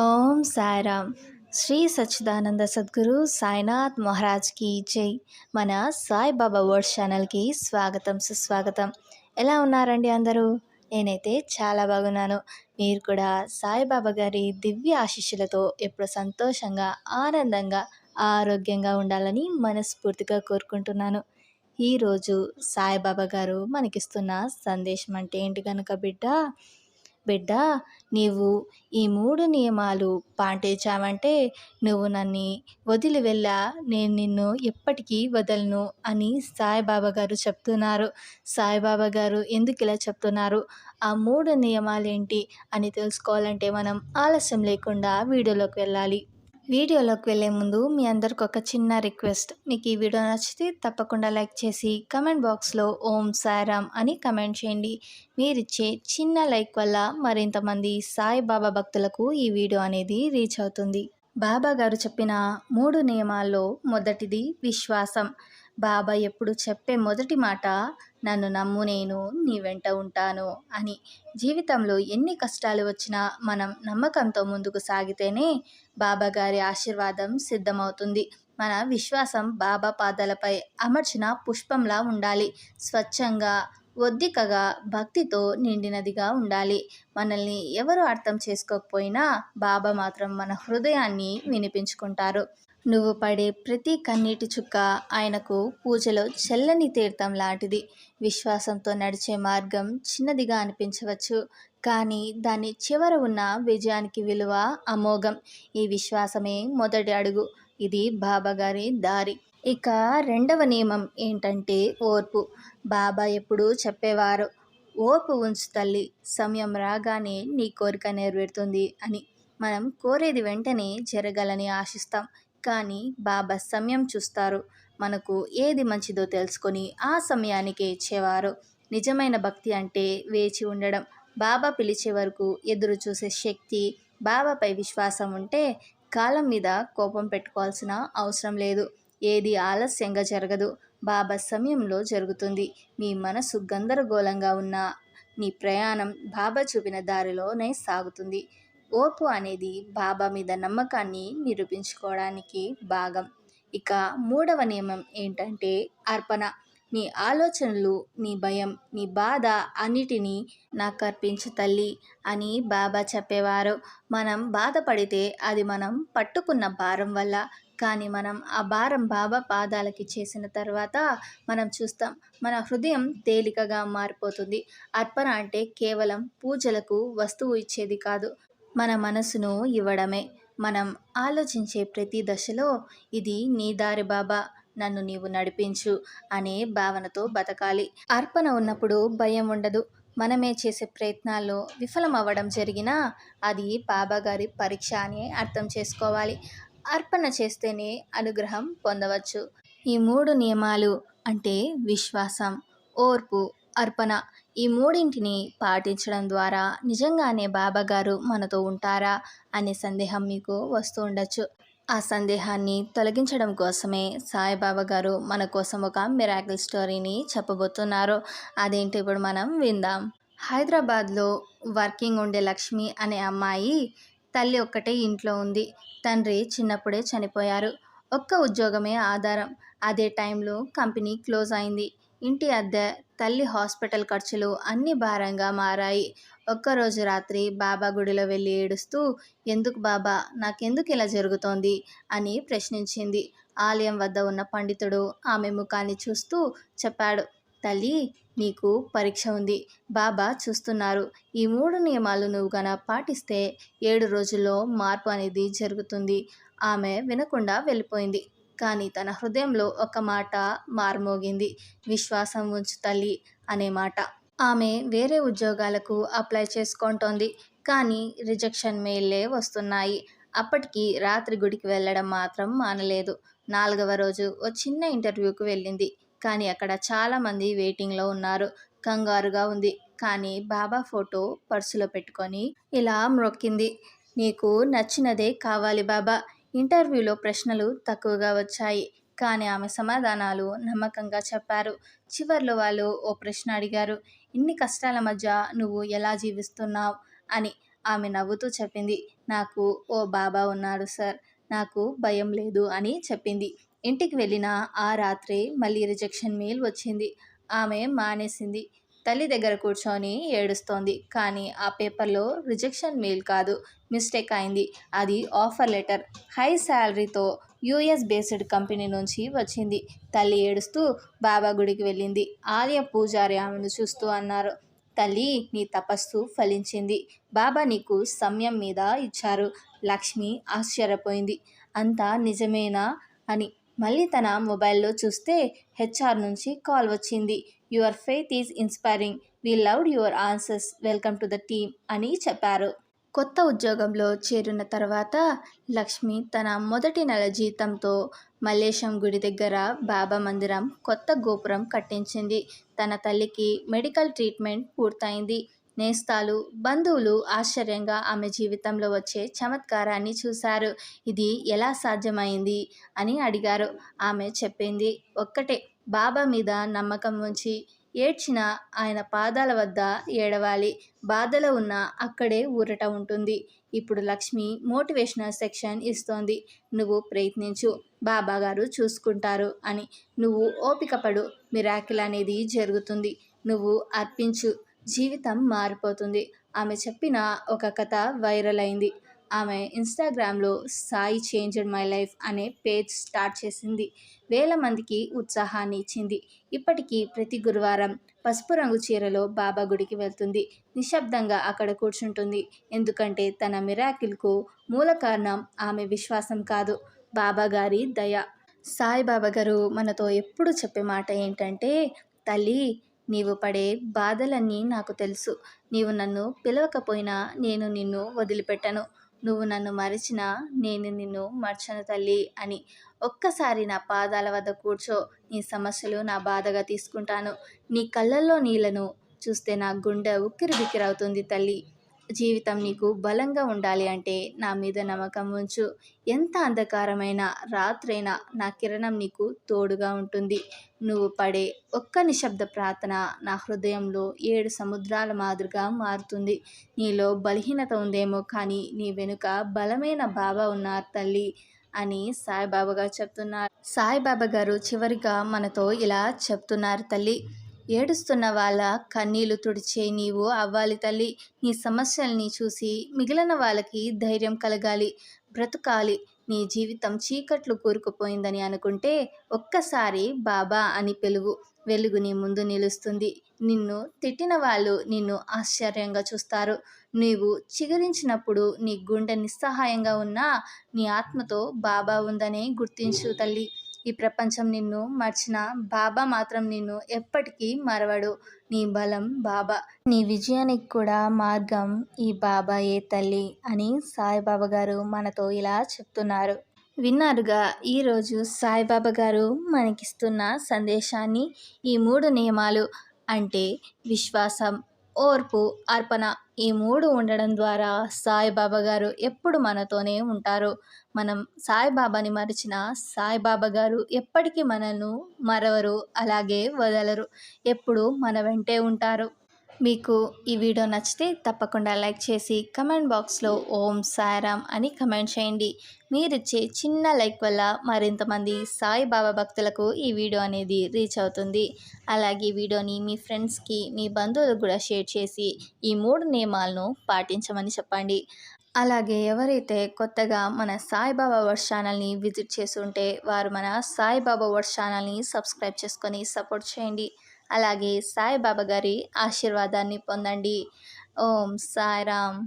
ఓం సాయిరామ్. శ్రీ సచ్చిదానంద సద్గురు సాయినాథ్ మహారాజ్కి జై. మన సాయిబాబా వర్డ్ ఛానల్కి స్వాగతం సుస్వాగతం. ఎలా ఉన్నారండి అందరూ? నేనైతే చాలా బాగున్నాను. మీరు కూడా సాయిబాబా గారి దివ్య ఆశీస్సులతో ఎప్పుడు సంతోషంగా ఆనందంగా ఆరోగ్యంగా ఉండాలని మనస్ఫూర్తిగా కోరుకుంటున్నాను. ఈరోజు సాయిబాబా గారు మనకిస్తున్న సందేశం అంటే ఏంటి కనుక బిడ్డ? బిడ్డ నీవు ఈ మూడు నియమాలు పాటించావంటే నువ్వు నన్ను వదిలి వెళ్ళా నేను నిన్ను ఎప్పటికీ వదలను అని సాయిబాబా గారు చెప్తున్నారు. సాయిబాబా గారు ఎందుకు ఇలా చెప్తున్నారు? ఆ మూడు నియమాలు ఏంటి అని తెలుసుకోవాలంటే మనం ఆలస్యం లేకుండా వీడియోలోకి వెళ్ళాలి. వీడియోలోకి వెళ్ళే ముందు మీ అందరికి ఒక చిన్న రిక్వెస్ట్. మీకు ఈ వీడియో నచ్చితే తప్పకుండా లైక్ చేసి కమెంట్ బాక్స్లో ఓం సారామ్ అని కమెంట్ చేయండి. మీరిచ్చే చిన్న లైక్ వల్ల మరింతమంది సాయిబాబా భక్తులకు ఈ వీడియో అనేది రీచ్ అవుతుంది. బాబా గారు చెప్పిన మూడు నియమాల్లో మొదటిది విశ్వాసం. బాబా ఎప్పుడు చెప్పే మొదటి మాట నన్ను నమ్ము నేను నీ వెంట ఉంటాను అని. జీవితంలో ఎన్ని కష్టాలు వచ్చినా మనం నమ్మకంతో ముందుకు సాగితేనే బాబా గారి ఆశీర్వాదం సిద్ధమవుతుంది. మన విశ్వాసం బాబా పాదాలపై అమర్చిన పుష్పంలా ఉండాలి. స్వచ్ఛంగా ఒద్దికగా భక్తితో నిండినదిగా ఉండాలి. మనల్ని ఎవరు అర్థం చేసుకోకపోయినా బాబా మాత్రం మన హృదయాన్ని వినిపించుకుంటారు. నువ్వు పడే ప్రతి కన్నీటి చుక్క ఆయనకు పూజలో చెల్లని తీర్థం లాంటిది. విశ్వాసంతో నడిచే మార్గం చిన్నదిగా అనిపించవచ్చు. కానీ దాని చివర ఉన్న విజయానికి విలువ అమోఘం. ఈ విశ్వాసమే మొదటి అడుగు. ఇది బాబాగారి దారి. ఇక రెండవ నియమం ఏంటంటే ఓర్పు. బాబా ఎప్పుడు చెప్పేవారు ఓర్పు ఉంచు తల్లి సమయం రాగానే నీ కోరిక నెరవేరుతుంది అని. మనం కోరేది వెంటనే జరగాలని ఆశిస్తాం. కానీ బాబా సమయం చూస్తారు. మనకు ఏది మంచిదో తెలుసుకొని ఆ సమయానికి ఇచ్చేవారు. నిజమైన భక్తి అంటే వేచి ఉండడం. బాబా పిలిచే వరకు ఎదురు చూసే శక్తి బాబాపై విశ్వాసం ఉంటే కాలం మీద కోపం పెట్టుకోవాల్సిన అవసరం లేదు. ఏది ఆలస్యంగా జరగదు. బాబా సమయంలో జరుగుతుంది. మీ మనసు గందరగోళంగా ఉన్న నీ ప్రయాణం బాబా చూపిన దారిలోనే సాగుతుంది. ఓర్పు అనేది బాబా మీద నమ్మకాన్ని నిరూపించుకోవడానికి భాగం. ఇక మూడవ నియమం ఏంటంటే అర్పణ. నీ ఆలోచనలు నీ భయం నీ బాధ అన్నిటినీ నాకు అర్పించు తల్లి అని బాబా చెప్పేవారు. మనం బాధపడితే అది మనం పట్టుకున్న భారం వల్ల. కానీ మనం ఆ భారం బాబా పాదాలకి చేసిన తర్వాత మనం చూస్తాం మన హృదయం తేలికగా మారిపోతుంది. అర్పణ అంటే కేవలం పూజలకు వస్తువు ఇచ్చేది కాదు. మన మనసును ఇవ్వడమే. మనం ఆలోచించే ప్రతి దశలో ఇది నీ దారి బాబా నన్ను నీవు నడిపించు అనే భావనతో బతకాలి. అర్పణ ఉన్నప్పుడు భయం ఉండదు. మనమే చేసే ప్రయత్నాల్లో విఫలం అవ్వడం జరిగినా అది బాబాగారి పరీక్ష అని అర్థం చేసుకోవాలి. అర్పణ చేస్తేనే అనుగ్రహం పొందవచ్చు. ఈ మూడు నియమాలు అంటే విశ్వాసం ఓర్పు అర్పణ ఈ మూడింటిని పాటించడం ద్వారా నిజంగానే బాబా గారు మనతో ఉంటారా అనే సందేహం మీకు వస్తూ ఉండొచ్చు. ఆ సందేహాన్ని తొలగించడం కోసమే సాయిబాబా గారు మన కోసం ఒక మిరాకిల్ స్టోరీని చెప్పబోతున్నారు. అదేంటి ఇప్పుడు మనం విందాం. హైదరాబాద్లో వర్కింగ్ ఉండే లక్ష్మి అనే అమ్మాయి తల్లి ఒక్కటే ఇంట్లో ఉంది. తండ్రి చిన్నప్పుడే చనిపోయారు. ఒక్క ఉద్యోగమే ఆధారం. అదే టైంలో కంపెనీ క్లోజ్ అయింది. ఇంటి అద్దె తల్లి హాస్పిటల్ ఖర్చులు అన్ని భారంగా మారాయి. ఒక్కరోజు రాత్రి బాబా గుడిలో వెళ్ళి ఏడుస్తూ ఎందుకు బాబా నాకెందుకు ఇలా జరుగుతోంది? అని ప్రశ్నించింది. ఆలయం వద్ద ఉన్న పండితుడు ఆమె ముఖాన్ని చూస్తూ చెప్పాడు తల్లి నీకు పరీక్ష ఉంది. బాబా చూస్తున్నారు. ఈ మూడు నియమాలు నువ్వు గన పాటిస్తే ఏడు రోజుల్లో మార్పు అనేది జరుగుతుంది. ఆమె వినకుండా వెళ్ళిపోయింది. కానీ తన హృదయంలో ఒక మాట మారుమోగింది. విశ్వాసం ఉంచు తల్లి అనే మాట. ఆమె వేరే ఉద్యోగాలకు అప్లై చేసుకుంటోంది. కానీ రిజెక్షన్ మెయిల్లే వస్తున్నాయి. అప్పటికి రాత్రి గుడికి వెళ్ళడం మాత్రం మానలేదు. నాలుగవ రోజు ఓ చిన్న ఇంటర్వ్యూకి వెళ్ళింది. కానీ అక్కడ చాలామంది వెయిటింగ్లో ఉన్నారు. కంగారుగా ఉంది. కానీ బాబా ఫోటో పర్సులో పెట్టుకొని ఇలా మ్రొక్కింది నీకు నచ్చినదే కావాలి బాబా. ఇంటర్వ్యూలో ప్రశ్నలు తక్కువగా వచ్చాయి. కానీ ఆమె సమాధానాలు నమ్మకంగా చెప్పారు. చివర్లో వాళ్ళు ఓ ప్రశ్న అడిగారు. ఇన్ని కష్టాల మధ్య నువ్వు ఎలా జీవిస్తున్నావు? అని ఆమె నవ్వుతూ చెప్పింది. నాకు ఓ బాబా ఉన్నాడు సార్. నాకు భయం లేదు అని చెప్పింది. ఇంటికి వెళ్ళిన ఆ రాత్రి మళ్ళీ రిజెక్షన్ మెయిల్ వచ్చింది. ఆమె మానేసింది. తల్లి దగ్గర కూర్చొని ఏడుస్తోంది. కానీ ఆ పేపర్లో రిజెక్షన్ మెయిల్ కాదు. మిస్టేక్ అయింది. అది ఆఫర్ లెటర్. హై శాలరీతో యూఎస్ బేస్డ్ కంపెనీ నుంచి వచ్చింది. తల్లి ఏడుస్తూ బాబా గుడికి వెళ్ళింది. ఆలయ పూజారి ఆమెను చూస్తూ అన్నారు. తల్లి నీ తపస్సు ఫలించింది. బాబా నీకు సమయం మీద ఇచ్చారు. లక్ష్మి ఆశ్చర్యపోయింది. అంతా నిజమేనా అని. మళ్ళీ తన మొబైల్లో చూస్తే హెచ్ఆర్ నుంచి కాల్ వచ్చింది. Your faith is inspiring. We loved your answers. Welcome to the team అని చెప్పారు. కొత్త ఉద్యోగంలో చేరిన తర్వాత లక్ష్మి తన మొదటి నెల జీతంతో మల్లేశం గుడి దగ్గర బాబా మందిరం కొత్త గోపురం కట్టించింది. తన తల్లికి మెడికల్ ట్రీట్మెంట్ పూర్తయింది. నేస్తాలు బంధువులు ఆశ్చర్యంగా ఆమె జీవితంలో వచ్చే చమత్కారాన్ని చూశారు. ఇది ఎలా సాధ్యమైంది అని అడిగారు. ఆమె చెప్పింది ఒక్కటే బాబా మీద నమ్మకం ఉంచి ఏడ్చిన ఆయన పాదాల వద్ద ఏడవాలి. బాధలో ఉన్న అక్కడే ఊరట ఉంటుంది. ఇప్పుడు లక్ష్మి మోటివేషనల్ సెక్షన్ ఇస్తోంది. నువ్వు ప్రయత్నించు. బాబా గారు చూసుకుంటారు అని. నువ్వు ఓపిక పడు. మిరాకిల్ అనేది జరుగుతుంది. నువ్వు అర్పించు. జీవితం మారిపోతుంది. ఆమె చెప్పిన ఒక కథ వైరల్ అయింది. ఆమె ఇన్స్టాగ్రామ్లో సాయి చేంజ్డ్ మై లైఫ్ అనే పేజ్ స్టార్ట్ చేసింది. వేల మందికి ఉత్సాహాన్ని ఇచ్చింది. ఇప్పటికీ ప్రతి గురువారం పసుపు రంగు చీరలో బాబా గుడికి వెళ్తుంది. నిశ్శబ్దంగా అక్కడ కూర్చుంటుంది. ఎందుకంటే తన మిరాకిల్కు మూల కారణం ఆమె విశ్వాసం కాదు. బాబా గారి దయ. సాయిబాబా గారు మనతో ఎప్పుడు చెప్పే మాట ఏంటంటే తల్లి నీవు పడే బాధలన్నీ నాకు తెలుసు. నీవు నన్ను పిలవకపోయినా నేను నిన్ను వదిలిపెట్టను. నువ్వు నన్ను మరిచినా నేను నిన్ను మర్చను తల్లి అని ఒక్కసారి నా పాదాల వద్ద కూర్చో. నీ సమస్యలు నా బాధగా తీసుకుంటాను. నీ కళ్ళల్లో నీళ్ళను చూస్తే నా గుండె ఉక్కిరి బిక్కిరవుతుంది తల్లి. జీవితం నీకు బలంగా ఉండాలి అంటే నా మీద నమ్మకం ఉంచు. ఎంత అంధకారమైన రాత్రైనా నా కిరణం నీకు తోడుగా ఉంటుంది. నువ్వు పడే ఒక్క నిశ్శబ్ద ప్రార్థన నా హృదయంలో ఏడు సముద్రాల మాదిరిగా మారుతుంది. నీలో బలహీనత ఉందేమో కానీ నీ వెనుక బలమైన బాబా ఉన్నారు తల్లి అని సాయిబాబా గారు చెప్తున్నారు. సాయిబాబా గారు చివరిగా మనతో ఇలా చెప్తున్నారు తల్లి ఏడుస్తున్న వాళ్ళ కన్నీళ్ళు తుడిచే నీవు అవ్వాలి తల్లి. నీ సమస్యల్ని చూసి మిగిలిన వాళ్ళకి ధైర్యం కలగాలి బ్రతకాలి. నీ జీవితం చీకట్లు కూరుకుపోయిందని అనుకుంటే ఒక్కసారి బాబా అని పిలువు. వెలుగు నీ ముందు నిలుస్తుంది. నిన్ను తిట్టిన వాళ్ళు నిన్ను ఆశ్చర్యంగా చూస్తారు. నీవు చిగురించినప్పుడు నీ గుండె నిస్సహాయంగా ఉన్నా నీ ఆత్మతో బాబా ఉందనే గుర్తించు తల్లి. ఈ ప్రపంచం నిన్ను మర్చిన బాబా మాత్రం నిన్ను ఎప్పటికీ మరవడు. నీ బలం బాబా. నీ విజయానికి కూడా మార్గం ఈ బాబాయే తల్లి అని సాయిబాబా గారు మనతో ఇలా చెప్తున్నారు. విన్నారుగా ఈరోజు సాయిబాబా గారు మనకిస్తున్న సందేశాన్ని ఈ మూడు నియమాలు అంటే విశ్వాసం ఓర్పు అర్పణ ఈ మూడు ఉండడం ద్వారా సాయిబాబా గారు ఎప్పుడు మనతోనే ఉంటారు. మనం సాయిబాబాని మరిచిన సాయిబాబా గారు ఎప్పటికీ మనల్ని మరవరు అలాగే వదలరు. ఎప్పుడు మన వెంటే ఉంటారు. మీకు ఈ వీడియో నచ్చితే తప్పకుండా లైక్ చేసి కమెంట్ బాక్స్లో ఓం సాయిరామ్ అని కమెంట్ చేయండి. మీరిచ్చే చిన్న లైక్ వల్ల మరింతమంది సాయిబాబా భక్తులకు ఈ వీడియో అనేది రీచ్ అవుతుంది. అలాగే వీడియోని మీ ఫ్రెండ్స్కి మీ బంధువులకు కూడా షేర్ చేసి ఈ మూడు నియమాలను పాటించమని చెప్పండి. అలాగే ఎవరైతే కొత్తగా మన సాయిబాబా వర్డ్ ఛానల్ని విజిట్ చేసి ఉంటే వారు మన సాయిబాబా వర్డ్ ఛానల్ని సబ్స్క్రైబ్ చేసుకొని సపోర్ట్ చేయండి. అలాగే సాయిబాబా గారి ఆశీర్వాదాన్ని పొందండి. ఓం సాయిరామ్.